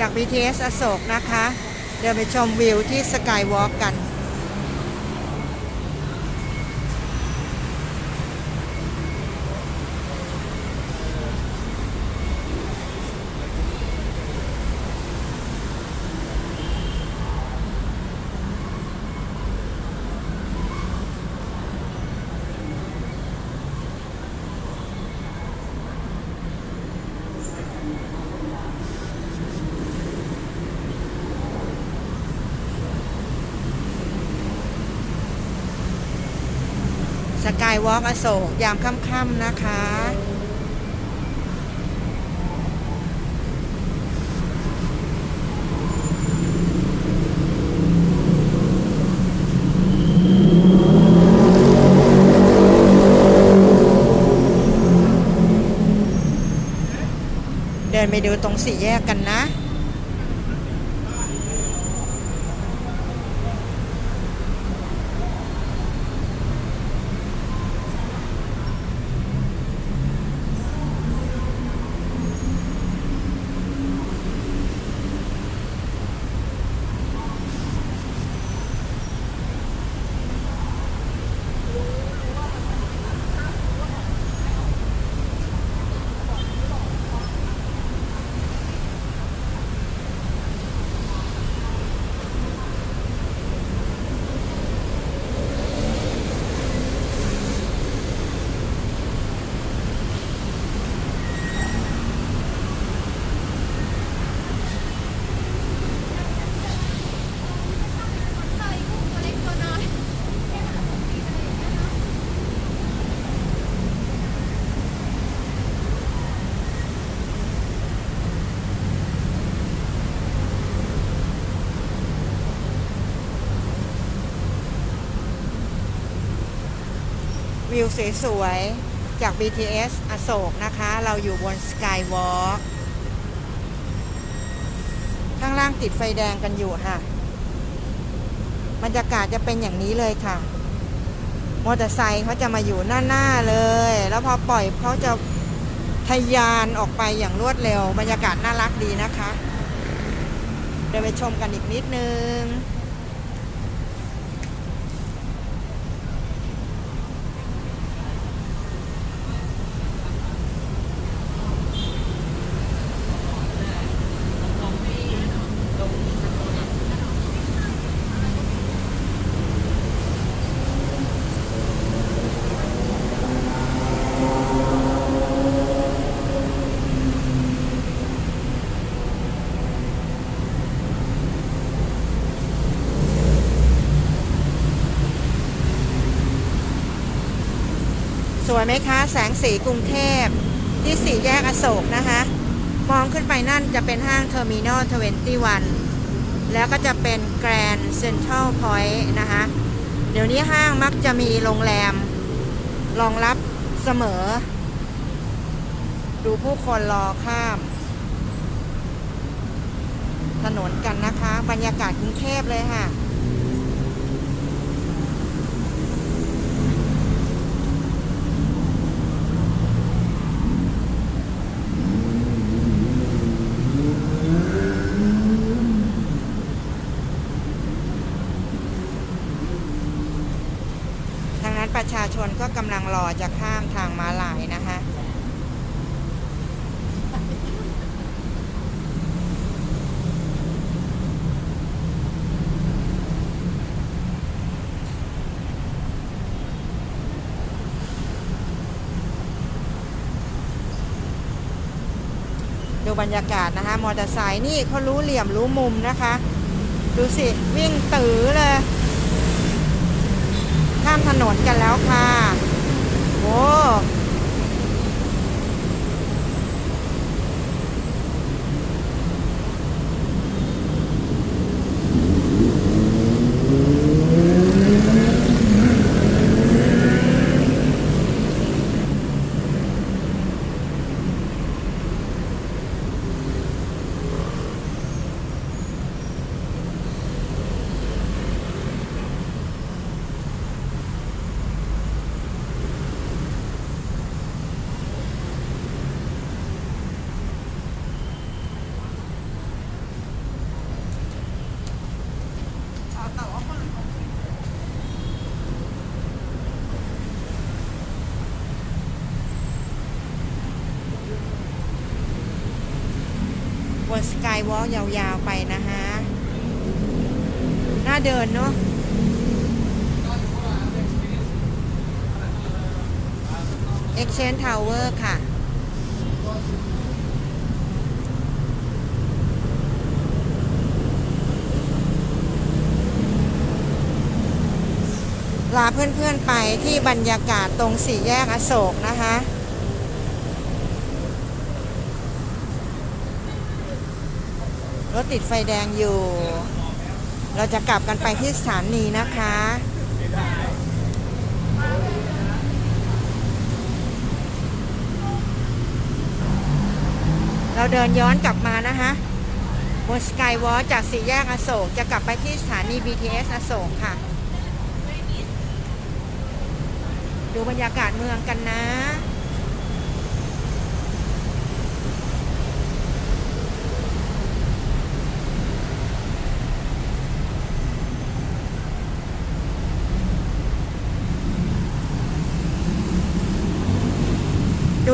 จาก BTS อโศกนะคะ เดินไปชมวิวที่สกายวอล์กกัน ส กายวอล์กอโศกยามค่ำๆนะคะ เดินไปดูตรงสี่แยกกันนะ วิวสวยๆ จาก BTS อโศกนะคะ เราอยู่บนสกายวอล์กข้างล่างติดไฟแดงกันอยู่ค่ะ บรรยากาศจะเป็นอย่างนี้เลยค่ะ มอเตอร์ไซค์เขาจะมาอยู่หน้า ๆ เลย แล้วพอปล่อยเขาจะทะยานออกไปอย่างรวดเร็ว บรรยากาศน่ารักดีนะคะ เดี๋ยวไปชมกันอีกนิดนึง วยไหมคะ แสงสีกรุงเทพ ที่สี่แยกอโศกนะคะ มองขึ้นไปนั่นจะเป็นห้างเทอร์มินอล21แล้วก็จะเป็นแกรนด์เซ็นทรัลพอยต์นะคะ เดี๋ยวนี้ห้างมักจะมีโรงแรมรองรับเสมอ ดูผู้คนรอข้าม ถนนกันนะคะ บรรยากาศกรุงเทพเลยค่ะ ทางนั้นประชาชนก็กำ ลังรอจะข้ามทางม้าลายนะคะดูบรรยากาศนะคะ มอเตอร์ไซค์นี่เขารู้เหลี่ยมรู้มุมนะคะ ดูสิ วิ่งตือเลย ข้ามถนนกันแล้วค่ะ โอ้ นสกายวอล์กยาวๆไปนะฮะน่าเดินเนาะ Exchange Tower ค่ะลาเพื่อนๆไปที่บรรยากาศตรงสี่แยกอโศกนะคะ รถติดไฟแดงอยู่ เราจะกลับกันไปที่สถานีนะคะเราเดินย้อนกลับมานะคะบนสกายวอล์จากสี่แยกอโศกจะกลับไปที่สถานี BTS อโศกค่ะ ดูบรรยากาศเมืองกันนะ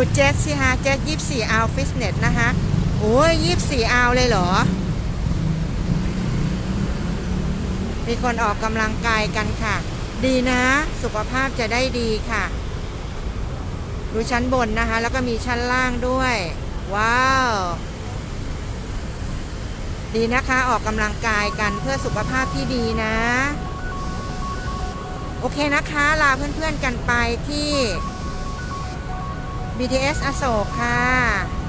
ดูเจ็ตสิฮะเจ็ตยี่สี่อาวฟิตเนสนะคะโอ้ยยี่สี่อาวเลยเหรอ มีคนออกกำลังกายกันค่ะ ดีนะ สุขภาพจะได้ดีค่ะ ดูชั้นบนนะคะ แล้วก็มีชั้นล่างด้วย ว้าว ดีนะคะออกกำลังกายกันเพื่อสุขภาพที่ดีนะ โอเคนะคะ ลาเพื่อนๆกันไปที่ BTS อโศกค่ะ